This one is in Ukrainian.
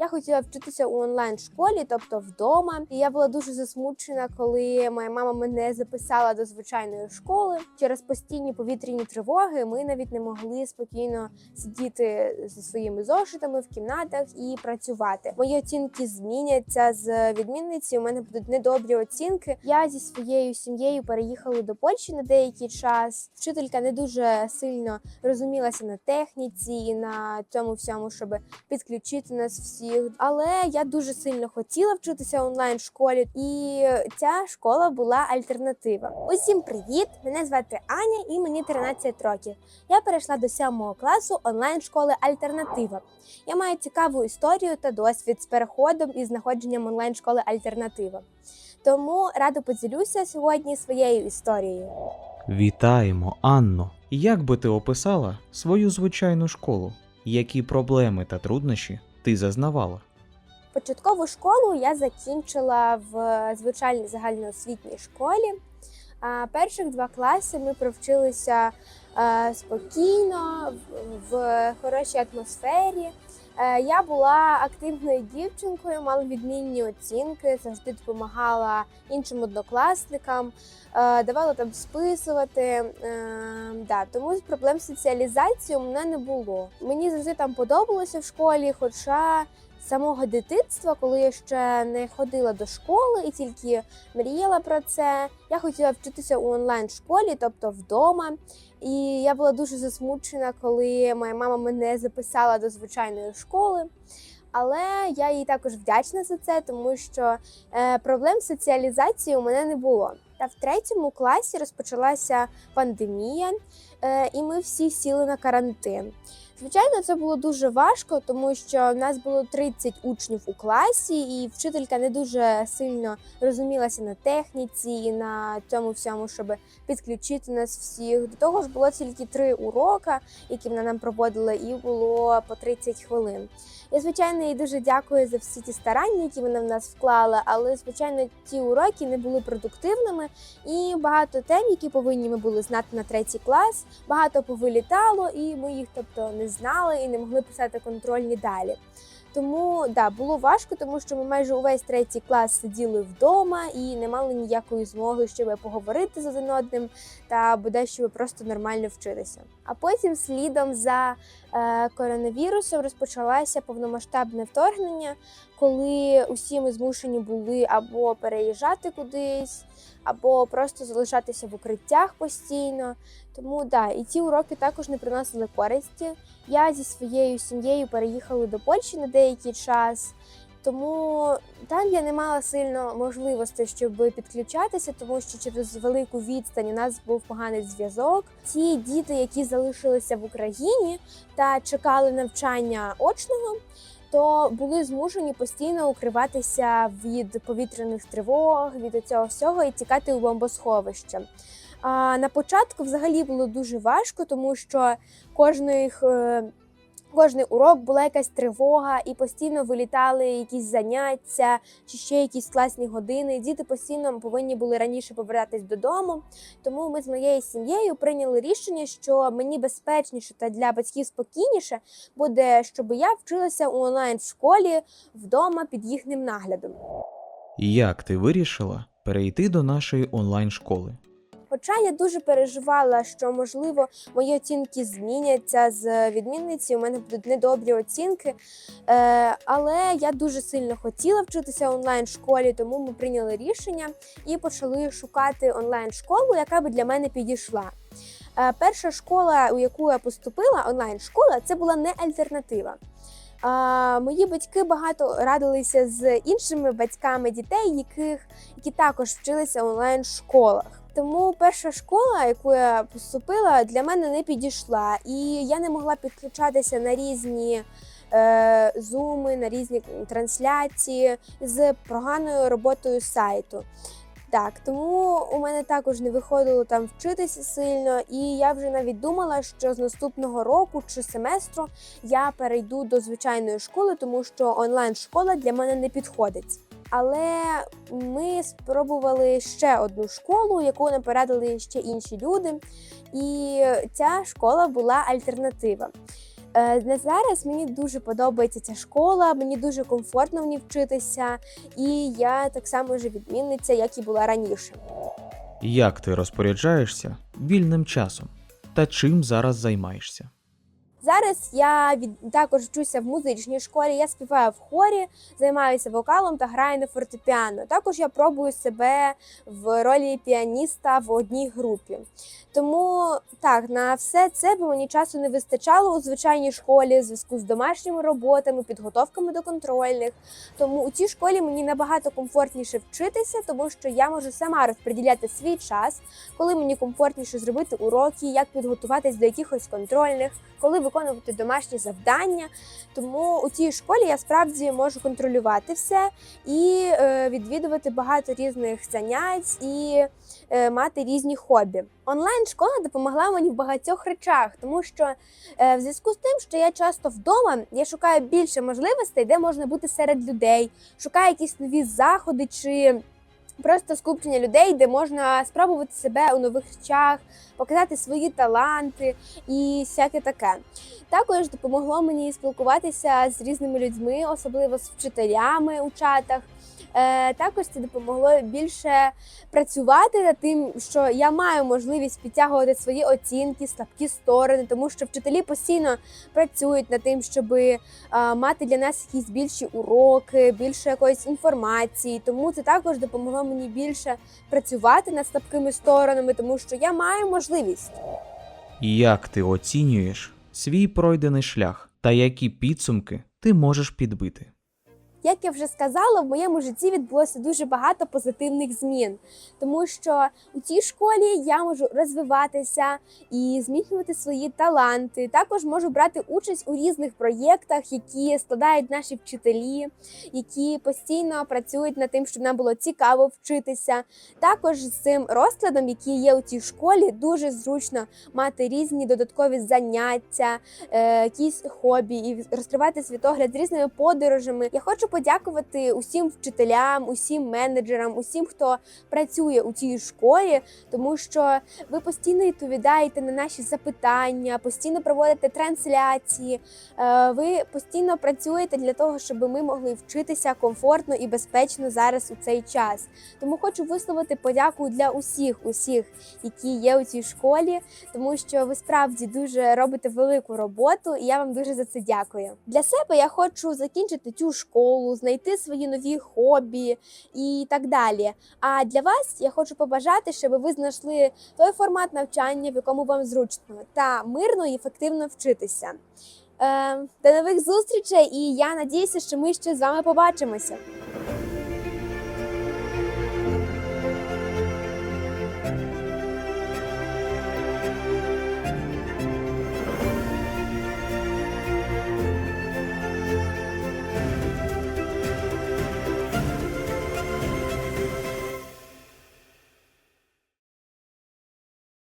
Я хотіла вчитися у онлайн школі, тобто вдома. І я була дуже засмучена, коли моя мама мене записала до звичайної школи. Через постійні повітряні тривоги ми навіть не могли спокійно сидіти зі своїми зошитами в кімнатах і працювати. Мої оцінки зміняться з відмінниці. У мене будуть недобрі оцінки. Я зі своєю сім'єю переїхала до Польщі на деякий час. Вчителька не дуже сильно розумілася на техніці і на цьому всьому, щоб підключити нас всіх. Але я дуже сильно хотіла вчитися онлайн школі, і ця школа була альтернатива. Усім привіт! Мене звати Аня і мені 13 років. Я перейшла до 7 класу онлайн школи Альтернатива. Я маю цікаву історію та досвід з переходом і знаходженням онлайн школи Альтернатива. Тому радо поділюся сьогодні своєю історією. Вітаємо, Анно! Як би ти описала свою звичайну школу? Які проблеми та труднощі ти зазнавала? Початкову школу я закінчила в звичайній загальноосвітній школі. Перших два класи ми провчилися е, спокійно, в хорошій атмосфері. Е, Я була активною дівчинкою, мала відмінні оцінки, завжди допомагала іншим однокласникам, е, давала там списувати. Е, Да, тому проблем з соціалізацією у мене не було. Мені завжди там подобалося в школі, хоча самого дитинства, коли я ще не ходила до школи і тільки мріяла про це, я хотіла вчитися у онлайн школі, тобто вдома. І я була дуже засмучена, коли моя мама мене записала до звичайної школи. Але я їй також вдячна за це, тому що е, проблем з соціалізацією у мене не було. Та в третьому класі розпочалася пандемія, е, і ми всі сіли на карантин. Звичайно, це було дуже важко, тому що в нас було 30 учнів у класі, і вчителька не дуже сильно розумілася на техніці і на цьому всьому, щоб підключити нас всіх. До того ж, було тільки три уроки, які вона нам проводила, і було по 30 хвилин. Я, звичайно, їй дуже дякую за всі ті старання, які вона в нас вклала, але звичайно, ті уроки не були продуктивними, і багато тем, які повинні ми були знати на третій клас, багато повилітало, і ми їх тобто не знали і не могли писати контрольні далі. Тому да, було важко, тому що ми майже увесь третій клас сиділи вдома і не мали ніякої змоги, щоб поговорити з один одним та буде, щоб просто нормально вчитися. А потім, слідом за е, коронавірусом, розпочалося повномасштабне вторгнення, коли усі ми змушені були або переїжджати кудись, або просто залишатися в укриттях постійно. Тому да, і ці уроки також не приносили користі. Я зі своєю сім'єю переїхала до Польщі на деякий час. Тому там я не мала сильно можливостей, щоб підключатися, тому що через велику відстань у нас був поганий зв'язок. Ті діти, які залишилися в Україні та чекали навчання очного, то були змушені постійно укриватися від повітряних тривог, від цього всього і тікати у бомбосховище. А на початку взагалі було дуже важко, тому що кожних. Кожний урок була якась тривога, і постійно вилітали якісь заняття чи ще якісь класні години. Діти постійно повинні були раніше повертатись додому. Тому ми з моєю сім'єю прийняли рішення, що мені безпечніше та для батьків спокійніше буде, щоб я вчилася у онлайн школі вдома під їхнім наглядом. Як ти вирішила перейти до нашої онлайн школи? Хоча я дуже переживала, що можливо мої оцінки зміняться з відмінниці. У мене будуть недобрі оцінки. Е, але я дуже сильно хотіла вчитися онлайн школі, тому ми прийняли рішення і почали шукати онлайн школу, яка би для мене підійшла. Е, перша школа, у яку я поступила, онлайн школа, це була не альтернатива. А, мої батьки багато радилися з іншими батьками дітей, яких які також вчилися в онлайн школах. Тому перша школа, яку я поступила, для мене не підійшла, і я не могла підключатися на різні е, зуми, на різні трансляції з поганою роботою сайту. Так, тому у мене також не виходило там вчитися сильно, і я вже навіть думала, що з наступного року чи семестру я перейду до звичайної школи, тому що онлайн школа для мене не підходить. Але ми спробували ще одну школу, яку нам порадили ще інші люди. І ця школа була альтернатива. Е, На зараз мені дуже подобається ця школа, мені дуже комфортно в ній вчитися, і я так само вже відмінниця, як і була раніше. Як ти розпоряджаєшся вільним часом та чим зараз займаєшся? Зараз я від також вчуся в музичній школі. Я співаю в хорі, займаюся вокалом та граю на фортепіано. Також я пробую себе в ролі піаніста в одній групі. Тому так, на все це бо мені часу не вистачало у звичайній школі в зв'язку з домашніми роботами, підготовками до контрольних. Тому у цій школі мені набагато комфортніше вчитися, тому що я можу сама розподіляти свій час, коли мені комфортніше зробити уроки, як підготуватись до якихось контрольних, коли виконувати домашні завдання. Тому у цій школі я справді можу контролювати все і е, відвідувати багато різних занять і е, мати різні хобі. Онлайн школа допомогла мені в багатьох речах, тому що е, в зв'язку з тим, що я часто вдома, я шукаю більше можливостей, де можна бути серед людей, шукаю якісь нові заходи чи. Просто скупчення людей, де можна спробувати себе у нових речах, показати свої таланти і всяке таке. Також допомогло мені спілкуватися з різними людьми, особливо з вчителями у чатах. Е, також це допомогло більше працювати над тим, що я маю можливість підтягувати свої оцінки, слабкі сторони, тому що вчителі постійно працюють над тим, щоб е, мати для нас якісь більші уроки, більше якоїсь інформації. Тому це також допомогло мені більше працювати над слабкими сторонами, тому що я маю можливість. Як ти оцінюєш свій пройдений шлях та які підсумки ти можеш підбити? Як я вже сказала, в моєму житті відбулося дуже багато позитивних змін, тому що у цій школі я можу розвиватися і змінювати свої таланти. Також можу брати участь у різних проєктах, які складають наші вчителі, які постійно працюють над тим, щоб нам було цікаво вчитися. Також з цим розкладом, який є у цій школі, дуже зручно мати різні додаткові заняття, е, якісь хобі і розкривати світогляд з різними подорожами. Я хочу подякувати усім вчителям, усім менеджерам, усім, хто працює у цій школі, тому що ви постійно відповідаєте на наші запитання, постійно проводите трансляції. е, Ви постійно працюєте для того, щоб ми могли вчитися комфортно і безпечно зараз у цей час. Тому хочу висловити подяку для усіх, усіх, які є у цій школі, тому що ви справді дуже робите велику роботу, і я вам дуже за це дякую. Для себе я хочу закінчити цю школу, знайти свої нові хобі і так далі. А для вас я хочу побажати, щоб ви знайшли той формат навчання, в якому вам зручно, та мирно і ефективно вчитися. Е, до нових зустрічей, і я надіюся, що ми ще з вами побачимося.